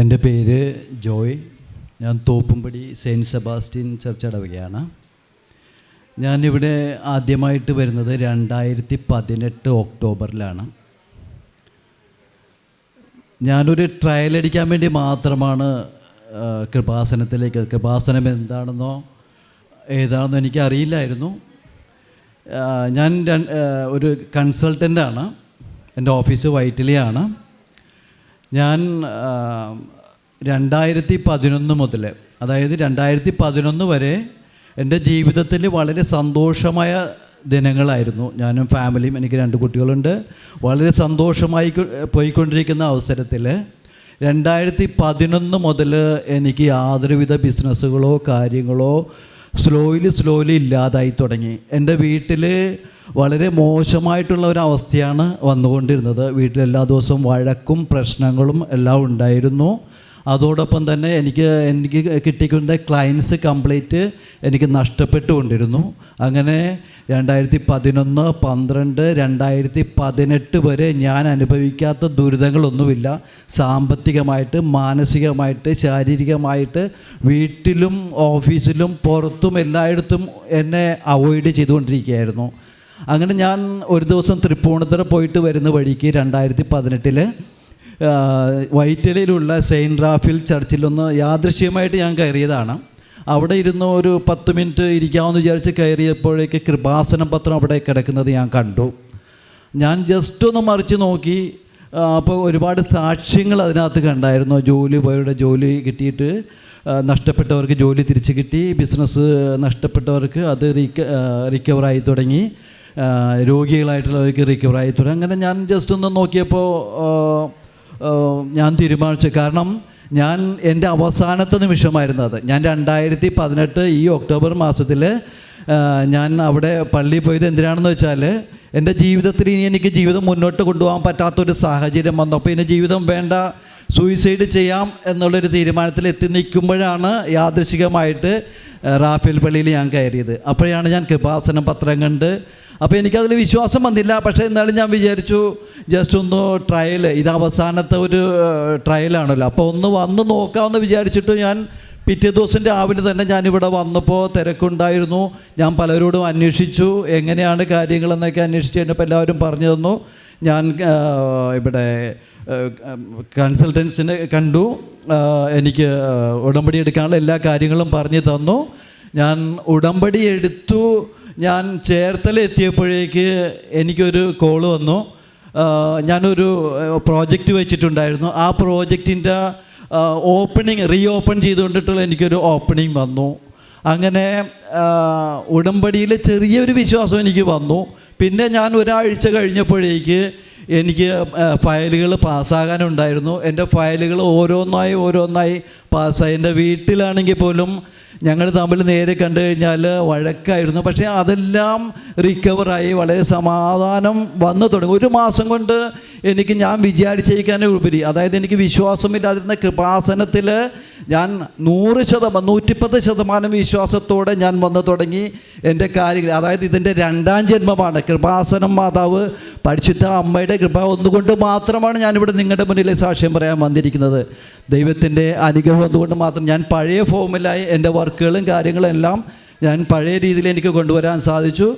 എന്റെ പേര് ജോയ്. ഞാൻ തോപ്പുംപടി സെയിന്റ് സെബാസ്റ്റ്യൻ ചർച്ച് അടവുകയാണ്. ഞാനിവിടെ ആദ്യമായിട്ട് വരുന്നത് രണ്ടായിരത്തി പതിനെട്ട് ഒക്ടോബറിലാണ്. ഞാനൊരു ട്രയൽ അടിക്കാൻ വേണ്ടി മാത്രമാണ് കൃപാസനത്തിലേക്ക് കൃപാസനം എന്താണെന്നോ ഏതാണെന്നോ എനിക്ക് അറിയില്ലായിരുന്നു ഞാൻ ഒരു കൺസൾട്ടന്റാണ്. എന്റെ ഓഫീസ് വൈറ്റിലെയാണ്. ഞാൻ രണ്ടായിരത്തി പതിനൊന്ന് മുതൽ അതായത് രണ്ടായിരത്തി പതിനൊന്ന് വരെ എന്റെ ജീവിതത്തിൽ വളരെ സന്തോഷമായ ദിനങ്ങളായിരുന്നു. ഞാനും ഫാമിലിയും എനിക്ക് രണ്ട് കുട്ടികളുണ്ട്. വളരെ സന്തോഷമായി പോയിക്കൊണ്ടിരിക്കുന്ന അവസരത്തിൽ രണ്ടായിരത്തി പതിനൊന്ന് മുതൽ എനിക്ക് യാതൊരുവിധ ബിസിനസ്സുകളോ കാര്യങ്ങളോ സ്ലോയിലി സ്ലോയിലി ഇല്ലാതായി തുടങ്ങി. എന്റെ വീട്ടിൽ വളരെ മോശമായിട്ടുള്ള ഒരു അവസ്ഥയാണ് വന്നുകൊണ്ടിരുന്നത്. വീട്ടിൽ എല്ലാ ദിവസവും വഴക്കും പ്രശ്നങ്ങളും എല്ലാം ഉണ്ടായിരുന്നു. അതോടൊപ്പം തന്നെ എനിക്ക് എനിക്ക് കിട്ടിക്കൊണ്ട് ക്ലയൻസ് കംപ്ലീറ്റ് എനിക്ക് നഷ്ടപ്പെട്ടുകൊണ്ടിരുന്നു. അങ്ങനെ രണ്ടായിരത്തി പതിനൊന്ന് പന്ത്രണ്ട് രണ്ടായിരത്തി പതിനെട്ട് വരെ ഞാൻ അനുഭവിക്കാത്ത ദുരിതങ്ങളൊന്നുമില്ല. സാമ്പത്തികമായിട്ട് മാനസികമായിട്ട് ശാരീരികമായിട്ട് വീട്ടിലും ഓഫീസിലും പുറത്തും എല്ലായിടത്തും എന്നെ അവോയ്ഡ് ചെയ്തുകൊണ്ടിരിക്കുകയായിരുന്നു. അങ്ങനെ ഞാൻ ഒരു ദിവസം തൃപ്പൂണിത്തുറ പോയിട്ട് വരുന്ന വഴിക്ക് രണ്ടായിരത്തി പതിനെട്ടിൽ വൈറ്റലയിലുള്ള സെയിന്റ് റാഫിൽ ചർച്ചിലൊന്ന് യാദൃശ്യമായിട്ട് ഞാൻ കയറിയതാണ്. അവിടെ ഇരുന്ന് ഒരു പത്ത് മിനിറ്റ് ഇരിക്കാമെന്ന് വിചാരിച്ച് കയറിയപ്പോഴേക്ക് കൃപാസന പത്രം അവിടെ കിടക്കുന്നത് ഞാൻ കണ്ടു. ഞാൻ ജസ്റ്റ് ഒന്ന് മറിച്ച് നോക്കി. അപ്പോൾ ഒരുപാട് സാക്ഷ്യങ്ങൾ അതിനകത്ത് കണ്ടായിരുന്നു. ജോലി പോയവരുടെ ജോലി കിട്ടിയിട്ട് നഷ്ടപ്പെട്ടവർക്ക് ജോലി തിരിച്ച് കിട്ടി. ബിസിനസ് നഷ്ടപ്പെട്ടവർക്ക് അത് റീക്ക റിക്കവറായി തുടങ്ങി. രോഗികളായിട്ടുള്ളവർക്ക് റിക്കവറായി തുടങ്ങി. അങ്ങനെ ഞാൻ ജസ്റ്റ് ഒന്ന് നോക്കിയപ്പോൾ ഞാൻ തീരുമാനിച്ചു. കാരണം ഞാൻ എന്റെ അവസാനത്തെ നിമിഷമായിരുന്നു അത്. ഞാൻ രണ്ടായിരത്തി പതിനെട്ട് ഈ ഒക്ടോബർ മാസത്തിൽ ഞാൻ അവിടെ പള്ളിയിൽ പോയത് എന്തിനാണെന്ന് വെച്ചാൽ എന്റെ ജീവിതത്തിൽ ഇനി എനിക്ക് ജീവിതം മുന്നോട്ട് കൊണ്ടുപോകാൻ പറ്റാത്തൊരു സാഹചര്യം വന്നു. അപ്പോൾ ഇനി ജീവിതം വേണ്ട സൂയിസൈഡ് ചെയ്യാം എന്നുള്ളൊരു തീരുമാനത്തിൽ എത്തി നിൽക്കുമ്പോഴാണ് യാദൃശികമായിട്ട് റാഫേൽ പള്ളിയിൽ ഞാൻ കയറിയത്. അപ്പോഴാണ് ഞാൻ കൃപാസനം പത്രം കണ്ട് അപ്പോൾ എനിക്കതിൽ വിശ്വാസം വന്നില്ല. പക്ഷേ എന്നാലും ഞാൻ വിചാരിച്ചു ജസ്റ്റ് ഒന്ന് ട്രയൽ ഇത് അവസാനത്തെ ഒരു ട്രയലാണല്ലോ അപ്പോൾ ഒന്ന് വന്ന് നോക്കാമെന്ന് വിചാരിച്ചിട്ട് ഞാൻ പിറ്റേ ദിവസം രാവിലെ തന്നെ ഞാനിവിടെ വന്നപ്പോൾ തിരക്കുണ്ടായിരുന്നു. ഞാൻ പലരോടും അന്വേഷിച്ചു എങ്ങനെയാണ് കാര്യങ്ങളെന്നൊക്കെ അന്വേഷിച്ച് കഴിഞ്ഞപ്പോൾ എല്ലാവരും പറഞ്ഞു തന്നു. ഞാൻ ഇവിടെ കൺസൾട്ടൻസിനെ കണ്ടു. എനിക്ക് ഉടമ്പടി എടുക്കാനുള്ള എല്ലാ കാര്യങ്ങളും പറഞ്ഞു തന്നു. ഞാൻ ഉടമ്പടി എടുത്തു. ഞാൻ ചേർത്തല എത്തിയപ്പോഴേക്ക് എനിക്കൊരു കോൾ വന്നു. ഞാനൊരു പ്രോജക്റ്റ് വെച്ചിട്ടുണ്ടായിരുന്നു. ആ പ്രോജക്റ്റിന്റെ ഓപ്പണിങ് റീ ഓപ്പൺ ചെയ്തുകൊണ്ടിട്ടുള്ള എനിക്കൊരു ഓപ്പണിങ് വന്നു. അങ്ങനെ ഉടമ്പടിയിൽ ചെറിയൊരു വിശ്വാസം എനിക്ക് വന്നു. പിന്നെ ഞാൻ ഒരാഴ്ച കഴിഞ്ഞപ്പോഴേക്ക് എനിക്ക് ഫയലുകൾ പാസ്സാകാനുണ്ടായിരുന്നു. എന്റെ ഫയലുകൾ ഓരോന്നായി ഓരോന്നായി പാസ്സായി. എന്റെ വീട്ടിലാണെങ്കിൽ പോലും ഞങ്ങൾ തമ്മിൽ നേരെ കണ്ടു കഴിഞ്ഞാൽ വഴക്കായിരുന്നു. പക്ഷേ അതെല്ലാം റിക്കവറായി വളരെ സമാധാനം വന്നു തുടങ്ങി. ഒരു മാസം കൊണ്ട് എനിക്ക് ഞാൻ വിചാരിച്ചേക്കാനേ ഉപരി. അതായത് എനിക്ക് വിശ്വാസമില്ലാതിരുന്ന കൃപാസനത്തിൽ ഞാൻ നൂറ് ശതമാനം നൂറ്റിപ്പത്ത് ശതമാനം വിശ്വാസത്തോടെ ഞാൻ വന്നു തുടങ്ങി എന്റെ കാര്യങ്ങൾ. അതായത് ഇതിന്റെ രണ്ടാം ജന്മമാണ്. കൃപാസനം മാതാവ് പഠിച്ചിട്ട അമ്മയുടെ കൃപ ഒന്നുകൊണ്ട് മാത്രമാണ് ഞാനിവിടെ നിങ്ങളുടെ മുന്നിൽ സാക്ഷ്യം പറയാൻ വന്നിരിക്കുന്നത്. ദൈവത്തിന്റെ അനുഗ്രഹം ഒന്നുകൊണ്ട് മാത്രം ഞാൻ പഴയ ഫോമിലായി എന്റെ വർക്കുകളും കാര്യങ്ങളും എല്ലാം ഞാൻ പഴയ രീതിയിൽ എനിക്ക് കൊണ്ടുവരാൻ സാധിച്ചു.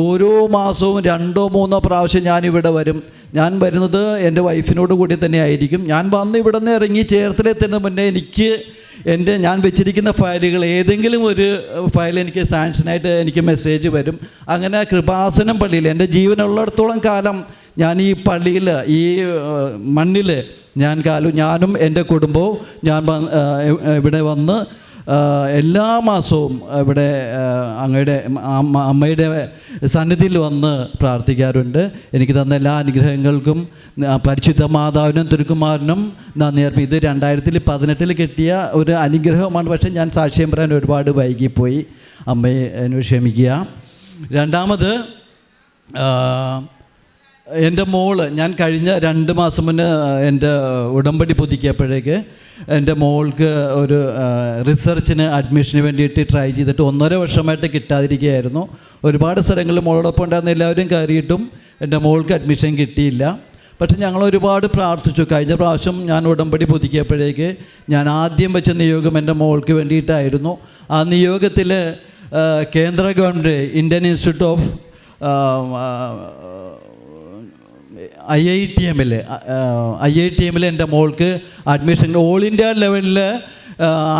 ഓരോ മാസവും രണ്ടോ മൂന്നോ പ്രാവശ്യം ഞാനിവിടെ വരും. ഞാൻ വരുന്നത് എന്റെ വൈഫിനോട് കൂടി തന്നെ ആയിരിക്കും. ഞാൻ വന്ന് ഇവിടെ നിന്ന് ഇറങ്ങി ചേർത്തിലെത്തുന്ന മുന്നേ എനിക്ക് എന്റെ ഞാൻ വെച്ചിരിക്കുന്ന ഫയലുകൾ ഏതെങ്കിലും ഒരു ഫയൽ എനിക്ക് സാങ്ഷനായിട്ട് എനിക്ക് മെസ്സേജ് വരും. അങ്ങനെ കൃപാസനം പള്ളിയിൽ എന്റെ ജീവനുള്ളിടത്തോളം കാലം ഞാൻ ഈ പള്ളിയിൽ ഈ മണ്ണിൽ ഞാൻ കാലം ഞാനും എന്റെ കുടുംബവും ഞാൻ ഇവിടെ വന്ന് എല്ലാ മാസവും ഇവിടെ അങ്ങയുടെ അമ്മയുടെ സന്നിധിയിൽ വന്ന് പ്രാർത്ഥിക്കാറുണ്ട്. എനിക്ക് തന്ന എല്ലാ അനുഗ്രഹങ്ങൾക്കും പരിശുദ്ധ മാതാവിനും തിരുക്കുമാരനും നന്ദി അർപ്പിക്കും ഇത് രണ്ടായിരത്തിൽ പതിനെട്ടിൽ കിട്ടിയ ഒരു അനുഗ്രഹമാണ്. പക്ഷേ ഞാൻ സാക്ഷ്യം പറയാൻ ഒരുപാട് വൈകിപ്പോയി. അമ്മയെ ക്ഷമിക്കുക. രണ്ടാമത് എന്റെ മോൾ ഞാൻ കഴിഞ്ഞ രണ്ട് മാസം മുന്നേ എന്റെ ഉടമ്പടി പുതുക്കിയപ്പോഴേക്ക് എന്റെ മോൾക്ക് ഒരു റിസർച്ചിന് അഡ്മിഷന് വേണ്ടിയിട്ട് ട്രൈ ചെയ്തിട്ട് ഒന്നര വർഷമായിട്ട് കിട്ടാതിരിക്കുകയായിരുന്നു. ഒരുപാട് സ്ഥലങ്ങളിൽ മോളോടൊപ്പം ഉണ്ടായിരുന്ന എല്ലാവരും കയറിയിട്ടും എന്റെ മോൾക്ക് അഡ്മിഷൻ കിട്ടിയില്ല. പക്ഷെ ഞങ്ങൾ ഒരുപാട് പ്രാർത്ഥിച്ചു. കഴിഞ്ഞ പ്രാവശ്യം ഞാൻ ഉടമ്പടി പുതുക്കിയപ്പോഴേക്ക് ഞാൻ ആദ്യം വെച്ച നിയോഗം എന്റെ മോൾക്ക് വേണ്ടിയിട്ടായിരുന്നു. ആ നിയോഗത്തിൽ കേന്ദ്ര government Indian Institute of I I T എമ്മിൽ ഐ ഐ ടി എമ്മിൽ എന്റെ മോൾക്ക് അഡ്മിഷൻ ഓൾ ഇന്ത്യ ലെവലിൽ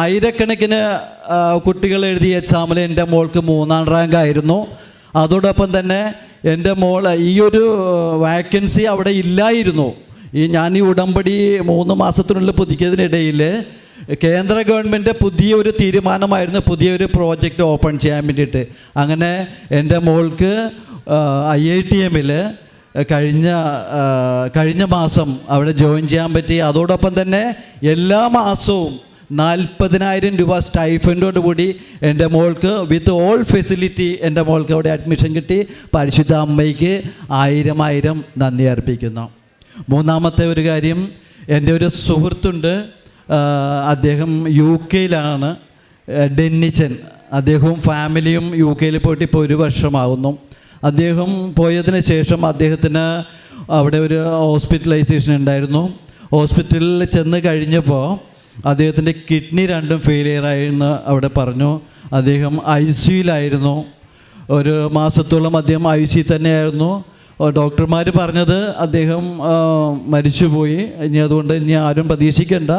ആയിരക്കണക്കിന് കുട്ടികൾ എഴുതിയ എക്സാമിൽ എന്റെ മോൾക്ക് മൂന്നാം റാങ്ക് ആയിരുന്നു. അതോടൊപ്പം തന്നെ എന്റെ മോൾ ഈ ഒരു വാക്കൻസി അവിടെ ഇല്ലായിരുന്നു. ഈ ഞാൻ ഈ ഉടമ്പടി മൂന്ന് മാസത്തിനുള്ളിൽ പുതുക്കിയതിനിടയിൽ കേന്ദ്ര ഗവൺമെന്റ് പുതിയൊരു തീരുമാനമായിരുന്നു പുതിയൊരു പ്രോജക്റ്റ് ഓപ്പൺ ചെയ്യാൻ വേണ്ടിയിട്ട്. അങ്ങനെ എന്റെ മോൾക്ക് ഐ ഐ ടി എമ്മിൽ കഴിഞ്ഞ കഴിഞ്ഞ മാസം അവിടെ ജോയിൻ ചെയ്യാൻ പറ്റി. അതോടൊപ്പം തന്നെ എല്ലാ മാസവും നാൽപ്പതിനായിരം രൂപ സ്റ്റൈഫൻഡോട് കൂടി എന്റെ മോൾക്ക് വിത്ത് ഓൾ ഫെസിലിറ്റി എന്റെ മോൾക്ക് അവിടെ അഡ്മിഷൻ കിട്ടി. പരിശുദ്ധ അമ്മയ്ക്ക് ആയിരം ആയിരം നന്ദി അർപ്പിക്കുന്നു. മൂന്നാമത്തെ ഒരു കാര്യം എന്റെ ഒരു സുഹൃത്തുണ്ട് അദ്ദേഹം യു കെയിലാണ്. ഡെന്നിച്ചൻ. അദ്ദേഹവും ഫാമിലിയും യു കെയിൽ പോയിട്ട് ഇപ്പോൾ ഒരു വർഷമാകുന്നു അദ്ദേഹം പോയതിന് ശേഷം അദ്ദേഹത്തിന് അവിടെ ഒരു ഹോസ്പിറ്റലൈസേഷൻ ഉണ്ടായിരുന്നു. ഹോസ്പിറ്റലിൽ ചെന്ന് കഴിഞ്ഞപ്പോൾ അദ്ദേഹത്തിന്റെ കിഡ്നി രണ്ടും ഫെയിലിയറായിരുന്നു അവിടെ പറഞ്ഞു. അദ്ദേഹം ഐ സിയിലായിരുന്നു. ഒരു മാസത്തോളം അദ്ദേഹം ഐ സി തന്നെയായിരുന്നു. ഡോക്ടർമാർ പറഞ്ഞത് അദ്ദേഹം മരിച്ചുപോയി. ഇനി അതുകൊണ്ട് ഇനി ആരും പ്രതീക്ഷിക്കേണ്ട.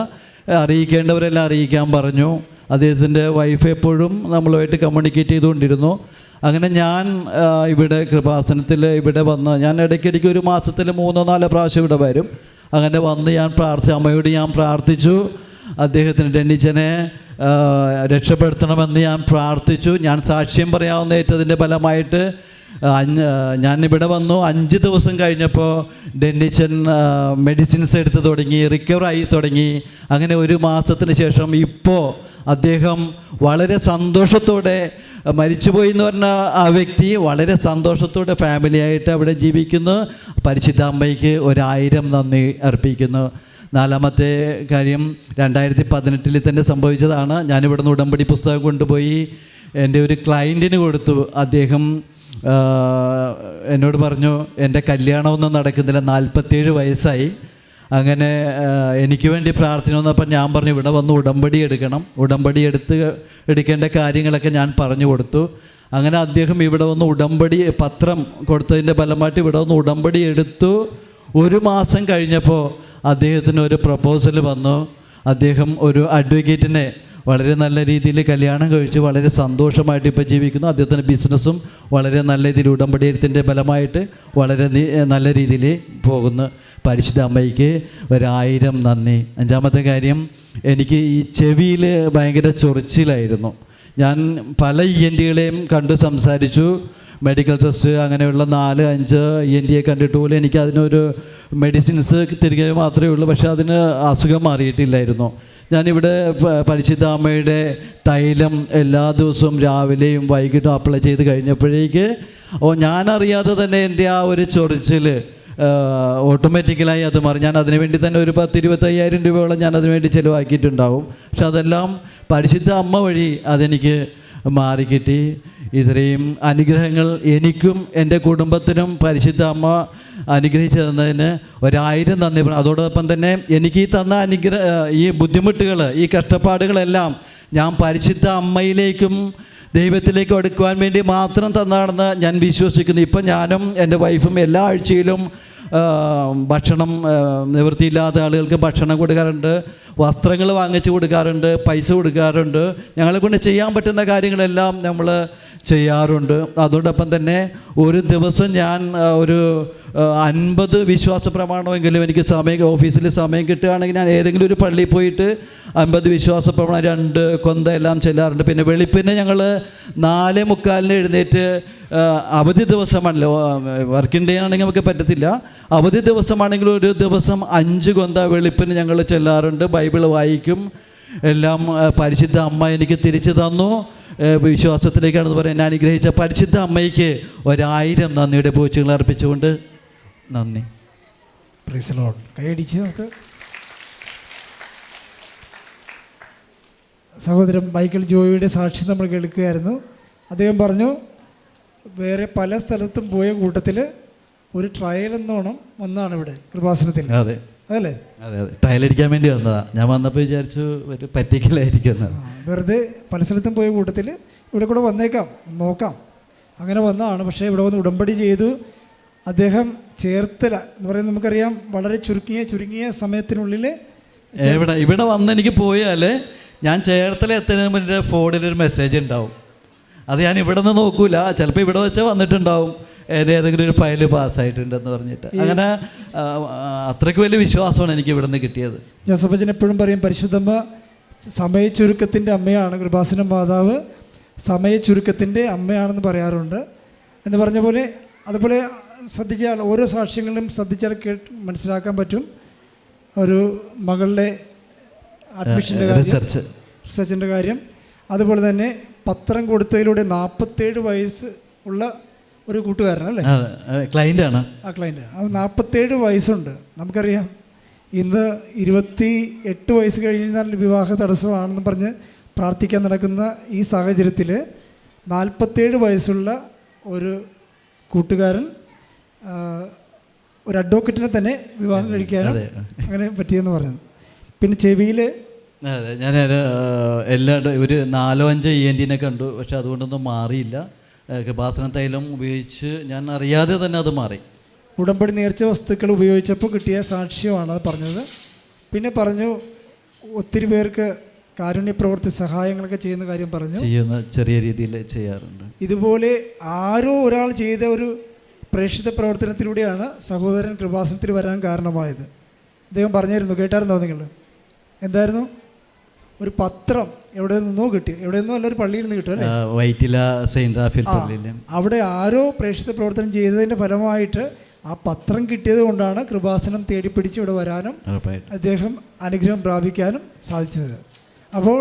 അറിയിക്കേണ്ടവരെല്ലാം അറിയിക്കാൻ പറഞ്ഞു. അദ്ദേഹത്തിന്റെ വൈഫ് എപ്പോഴും നമ്മളുമായിട്ട് കമ്മ്യൂണിക്കേറ്റ് ചെയ്തുകൊണ്ടിരുന്നു. അങ്ങനെ ഞാൻ ഇവിടെ കൃപാസനത്തിൽ ഇവിടെ വന്ന് ഞാൻ ഇടയ്ക്കിടയ്ക്ക് ഒരു മാസത്തിൽ മൂന്നോ നാലോ പ്രാവശ്യം ഇവിടെ വരും. അങ്ങനെ വന്ന് ഞാൻ പ്രാർത്ഥിച്ചു അമ്മയോട് ഞാൻ പ്രാർത്ഥിച്ചു. അദ്ദേഹത്തിന് ഡെന്നിച്ചനെ രക്ഷപ്പെടുത്തണമെന്ന് ഞാൻ പ്രാർത്ഥിച്ചു. ഞാൻ സാക്ഷ്യം പറയാവുന്ന ഏറ്റതിന്റെ ഫലമായിട്ട് അഞ്ച് ഇവിടെ വന്നു. അഞ്ച് ദിവസം കഴിഞ്ഞപ്പോൾ ഡെന്നിച്ചൻ മെഡിസിൻസ് എടുത്ത് തുടങ്ങി റിക്കവർ ആയി തുടങ്ങി. അങ്ങനെ ഒരു മാസത്തിന് ശേഷം ഇപ്പോൾ അദ്ദേഹം വളരെ സന്തോഷത്തോടെ മരിച്ചുപോയി എന്ന് പറഞ്ഞ ആ വ്യക്തി വളരെ സന്തോഷത്തോടെ ഫാമിലിയായിട്ട് അവിടെ ജീവിക്കുന്നു. പരിശുദ്ധ അമ്മയ്ക്ക് ഒരായിരം നന്ദി അർപ്പിക്കുന്നു. നാലാമത്തെ കാര്യം രണ്ടായിരത്തി പതിനെട്ടിൽ തന്നെ സംഭവിച്ചതാണ്. ഞാനിവിടുന്ന് ഉടമ്പടി പുസ്തകം കൊണ്ടുപോയി എന്റെ ഒരു ക്ലയന്റിന് കൊടുത്തു. അദ്ദേഹം എന്നോട് പറഞ്ഞു എന്റെ കല്യാണമൊന്നും നടക്കുന്നില്ല. നാൽപ്പത്തേഴ് വയസ്സായി. അങ്ങനെ എനിക്ക് വേണ്ടി പ്രാർത്ഥന വന്നപ്പോൾ ഞാൻ പറഞ്ഞു ഇവിടെ വന്ന് ഉടമ്പടി എടുക്കണം. ഉടമ്പടി എടുത്ത് എടുക്കേണ്ട കാര്യങ്ങളൊക്കെ ഞാൻ പറഞ്ഞു കൊടുത്തു. അങ്ങനെ അദ്ദേഹം ഇവിടെ വന്ന് ഉടമ്പടി പത്രം കൊടുത്തതിന്റെ ഫലമായിട്ട് ഇവിടെ വന്ന് ഉടമ്പടി എടുത്തു. ഒരു മാസം കഴിഞ്ഞപ്പോൾ അദ്ദേഹത്തിന് ഒരു പ്രപ്പോസൽ വന്നു. അദ്ദേഹം ഒരു അഡ്വക്കേറ്റിനെ വളരെ നല്ല രീതിയിൽ കല്യാണം കഴിച്ച് വളരെ സന്തോഷമായിട്ട് ഇപ്പോൾ ജീവിക്കുന്നു. അദ്ദേഹത്തിന്റെ ബിസിനസ്സും വളരെ നല്ല രീതിയിൽ ഉടമ്പടി എഴുത്തിന്റെ ഫലമായിട്ട് വളരെ നല്ല രീതിയിൽ പോകുന്നു. പരിശുദ്ധ അമ്മയ്ക്ക് ഒരായിരം നന്ദി. അഞ്ചാമത്തെ കാര്യം എനിക്ക് ഈ ചെവിയിൽ ഭയങ്കര ചൊറിച്ചിലായിരുന്നു. ഞാൻ പല ഇ എൻ ടികളെയും കണ്ട് സംസാരിച്ചു. മെഡിക്കൽ ടെസ്റ്റ് അങ്ങനെയുള്ള നാല് അഞ്ച് ഇ എൻ ടിയെ കണ്ടിട്ട് പോലും എനിക്ക് അതിനൊരു മെഡിസിൻസ് തിരികെ മാത്രമേ ഉള്ളൂ. പക്ഷേ അതിന് അസുഖം മാറിയിട്ടില്ലായിരുന്നു. ഞാനിവിടെ പരിശുദ്ധ അമ്മയുടെ തൈലം എല്ലാ ദിവസവും രാവിലെയും വൈകിട്ടും അപ്ലൈ ചെയ്ത് കഴിഞ്ഞപ്പോഴേക്ക് ഓ ഞാനറിയാതെ തന്നെ എന്റെ ആ ഒരു ചൊറിച്ചിൽ ഓട്ടോമാറ്റിക്കലായി അത് മാറി. ഞാൻ അതിനു വേണ്ടി തന്നെ ഒരു പത്ത് ഇരുപത്തയ്യായിരം രൂപയോളം ഞാൻ അതിനു വേണ്ടി ചിലവാക്കിയിട്ടുണ്ടാവും. പക്ഷെ അതെല്ലാം പരിശുദ്ധ അമ്മ വഴി അതെനിക്ക് മാറിക്കിട്ടി. ഇത്രയും അനുഗ്രഹങ്ങൾ എനിക്കും എന്റെ കുടുംബത്തിനും പരിശുദ്ധ അമ്മ അനുഗ്രഹിച്ചു തന്നതിന് ഒരായിരം നന്ദി അതോടൊപ്പം തന്നെ എനിക്ക് ഈ തന്ന അനുഗ്രഹ ഈ ബുദ്ധിമുട്ടുകൾ ഈ കഷ്ടപ്പാടുകളെല്ലാം ഞാൻ പരിശുദ്ധ അമ്മയിലേക്കും ദൈവത്തിലേക്ക് അടുക്കുവാൻ വേണ്ടി മാത്രം തന്നാണെന്ന് ഞാൻ വിശ്വസിക്കുന്നു. ഇപ്പം ഞാനും എന്റെ വൈഫും എല്ലാ ആഴ്ചയിലും ഭക്ഷണം നിവൃത്തിയില്ലാത്ത ആളുകൾക്ക് ഭക്ഷണം കൊടുക്കാറുണ്ട്. വസ്ത്രങ്ങൾ വാങ്ങിച്ചു കൊടുക്കാറുണ്ട് പൈസ കൊടുക്കാറുണ്ട്. ഞങ്ങളെ കൊണ്ട് ചെയ്യാൻ പറ്റുന്ന കാര്യങ്ങളെല്ലാം നമ്മൾ ചെയ്യാറുണ്ട്. അതോടൊപ്പം തന്നെ ഒരു ദിവസം ഞാൻ ഒരു അൻപത് വിശ്വാസ പ്രമാണമെങ്കിലും എനിക്ക് സമയം ഓഫീസിൽ സമയം കിട്ടുകയാണെങ്കിൽ ഞാൻ ഏതെങ്കിലും ഒരു പള്ളിയിൽ പോയിട്ട് അൻപത് വിശ്വാസ പ്രമാണം രണ്ട് കൊന്ത എല്ലാം ചെല്ലാറുണ്ട്. പിന്നെ വെളുപ്പിന് ഞങ്ങൾ നാല് മുക്കാലിന് എഴുന്നേറ്റ് അവധി ദിവസമാണല്ലോ വർക്കിംഗ് ഡേ ആണെങ്കിൽ നമുക്ക് പറ്റത്തില്ല. അവധി ദിവസമാണെങ്കിൽ ഒരു ദിവസം അഞ്ച് കൊന്ത വെളുപ്പിന് ഞങ്ങൾ ചെല്ലാറുണ്ട്. ബൈബിൾ വായിക്കും. എല്ലാം പരിശുദ്ധ അമ്മ എനിക്ക് തിരിച്ചു തന്നു. വിശ്വാസത്തിലേക്കാണെന്ന് പറയാൻ ഞാൻ അനുഗ്രഹിച്ച പരിശുദ്ധ അമ്മയ്ക്ക് ഒരായിരം നന്ദിയുടെ പൂച്ചകൾ അർപ്പിച്ചുകൊണ്ട് നന്ദി. കൈയടിച്ച് നമുക്ക് സഹോദരൻ മൈക്കിൾ ജോയിയുടെ സാക്ഷി നമ്മൾ കേൾക്കുകയായിരുന്നു. അദ്ദേഹം പറഞ്ഞു വേറെ പല സ്ഥലത്തും പോയ കൂട്ടത്തിൽ ഒരു ട്രയൽ എന്നോണം വന്നാണ് ഇവിടെ കൃപാസനത്തിൽ. അതെ. അതല്ലേ? അതെ അതെ. ടയലടിക്കാൻ വേണ്ടി വന്നതാ. ഞാൻ വന്നപ്പോൾ വിചാരിച്ചു ഒരു പറ്റിക്കലായിരിക്കും വെറുതെ പല സ്ഥലത്തും പോയ കൂട്ടത്തിൽ ഇവിടെ കൂടെ വന്നേക്കാം നോക്കാം. അങ്ങനെ വന്നതാണ്. പക്ഷേ ഇവിടെ വന്ന് ഉടമ്പടി ചെയ്തു. അദ്ദേഹം ചേർത്തല എന്ന് പറയുന്നത് നമുക്കറിയാം. വളരെ ചുരുങ്ങിയ ചുരുങ്ങിയ സമയത്തിനുള്ളിൽ ഇവിടെ ഇവിടെ വന്ന് എനിക്ക് പോയാൽ ഞാൻ ചേർത്തല എത്തുന്നതിന് മുന്നേ ഫോണിൽ ഒരു മെസ്സേജ് ഉണ്ടാവും. അത് ഞാൻ ഇവിടെ നിന്ന് നോക്കൂല. ചിലപ്പോൾ ഇവിടെ വെച്ചാൽ വന്നിട്ടുണ്ടാവും. ഏതെങ്കിലും ഒരു ഫയൽ പാസ്സായിട്ടുണ്ടെന്ന് പറഞ്ഞിട്ട്. അങ്ങനെ അത്രയ്ക്ക് വലിയ വിശ്വാസമാണ് എനിക്ക് ഇവിടെ നിന്ന് കിട്ടിയത്. ജോസഫച്ചൻ എപ്പോഴും പറയും പരിശുദ്ധമ്മ സമയ ചുരുക്കത്തിന്റെ അമ്മയാണ്. കൃപാസന മാതാവ് സമയ ചുരുക്കത്തിന്റെ അമ്മയാണെന്ന് പറയാറുണ്ട്. എന്ന് പറഞ്ഞ പോലെ അതുപോലെ ശ്രദ്ധിച്ചാൽ ഓരോ സാക്ഷ്യങ്ങളിലും ശ്രദ്ധിച്ചാൽ കേട്ട് മനസ്സിലാക്കാൻ പറ്റും. ഒരു മകളുടെ അഡ്മിഷന്റെ റിസർച്ച് റിസർച്ചിന്റെ കാര്യം. അതുപോലെ തന്നെ പത്രം കൊടുത്തതിലൂടെ നാൽപ്പത്തേഴ് വയസ്സ് ഉള്ള ഒരു കൂട്ടുകാരനല്ലേ അല്ലേ? ആണ്. ആ ക്ലയന്റ് ആണ് നാൽപ്പത്തേഴ് വയസ്സുണ്ട്. നമുക്കറിയാം. ഇന്ന് ഇരുപത്തി എട്ട് വയസ്സ് കഴിഞ്ഞാൽ വിവാഹ തടസ്സമാണെന്ന് പറഞ്ഞ് പ്രാർത്ഥിക്കാൻ നടക്കുന്ന ഈ സാഹചര്യത്തിൽ നാൽപ്പത്തേഴ് വയസ്സുള്ള ഒരു കൂട്ടുകാരൻ ഒരു അഡ്വക്കറ്റിനെ തന്നെ വിവാഹം കഴിക്കാൻ അങ്ങനെ പറ്റിയെന്ന് പറയുന്നു. പിന്നെ ചെവിയിൽ അതെ ഞാൻ എല്ലാ ഒരു നാലോ അഞ്ചോ ഇ എൻ ടിനെ കണ്ടു. പക്ഷെ അതുകൊണ്ടൊന്നും മാറിയില്ല. കൃപാസന തൈലം ഉപയോഗിച്ച് ഞാൻ അറിയാതെ തന്നെ അത് മാറി. ഉടമ്പടി നേർച്ച വസ്തുക്കൾ ഉപയോഗിച്ചപ്പോൾ കിട്ടിയ സാക്ഷ്യമാണ് അത് പറഞ്ഞത്. പിന്നെ പറഞ്ഞു ഒത്തിരി പേർക്ക് കാരുണ്യ പ്രവൃത്തി സഹായങ്ങളൊക്കെ ചെയ്യുന്ന കാര്യം പറഞ്ഞു. ചെയ്യുന്ന ചെറിയ രീതിയിൽ ചെയ്യാറുണ്ട്. ഇതുപോലെ ആരോ ഒരാൾ ചെയ്ത ഒരു പ്രേക്ഷിത പ്രവർത്തനത്തിലൂടെയാണ് സഹോദരൻ കൃപാസനത്തിൽ വരാൻ കാരണമായത്. അദ്ദേഹം പറഞ്ഞിരുന്നു കേട്ടായിരുന്നോ നിങ്ങൾ? എന്തായിരുന്നു? ഒരു പത്രം എവിടെ നിന്നോ കിട്ടി. എവിടെ നിന്നോ അല്ല ഒരു പള്ളിയിൽ നിന്ന് കിട്ടും അല്ലേ? വൈറ്റില സെയിന്റ് റാഫേൽ അവിടെ ആരോ പ്രേക്ഷിത പ്രവർത്തനം ചെയ്തതിന്റെ ഫലമായിട്ട് ആ പത്രം കിട്ടിയത് കൊണ്ടാണ് കൃപാസനം തേടിപ്പിടിച്ച് ഇവിടെ വരാനും അദ്ദേഹം അനുഗ്രഹം പ്രാപിക്കാനും സാധിച്ചത്. അപ്പോൾ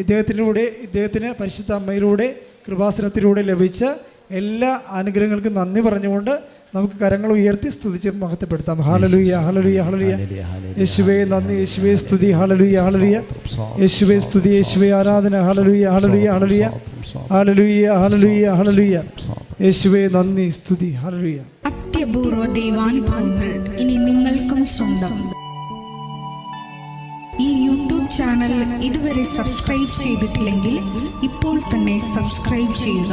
ഇദ്ദേഹത്തിലൂടെ ഇദ്ദേഹത്തിന് പരിശുദ്ധ അമ്മയിലൂടെ കൃപാസനത്തിലൂടെ ലഭിച്ച എല്ലാ അനുഗ്രഹങ്ങൾക്കും നന്ദി പറഞ്ഞുകൊണ്ട് നമുക്ക് കരങ്ങൾ ഉയർത്തി സ്തുതിച്ച് മഹത്വപ്പെടുത്താം. Hallelujah hallelujah hallelujah hallelujah, hallelujah. യേശുവേ നന്ദി യേശുവേ സ്തുതി ഹാലലുയ ഹാലലുയ യേശുവേ സ്തുതി യേശുവേ ആരാധന ഹാലലുയ ഹാലലുയ ഹാലലുയ ഹാലലുയ ഹാലലുയ ഹാലലുയ യേശുവേ നന്ദി സ്തുതി ഹാലലുയ അത്യപൂർവ ദൈവാനുഭവങ്ങൾ ഇനി നിങ്ങൾക്കും സ്വന്തം. ഈ യൂട്യൂബ് ചാനൽ ഇതുവരെ സബ്സ്ക്രൈബ് ചെയ്തിട്ടില്ലെങ്കിൽ ഇപ്പോൾ തന്നെ സബ്സ്ക്രൈബ് ചെയ്യുക.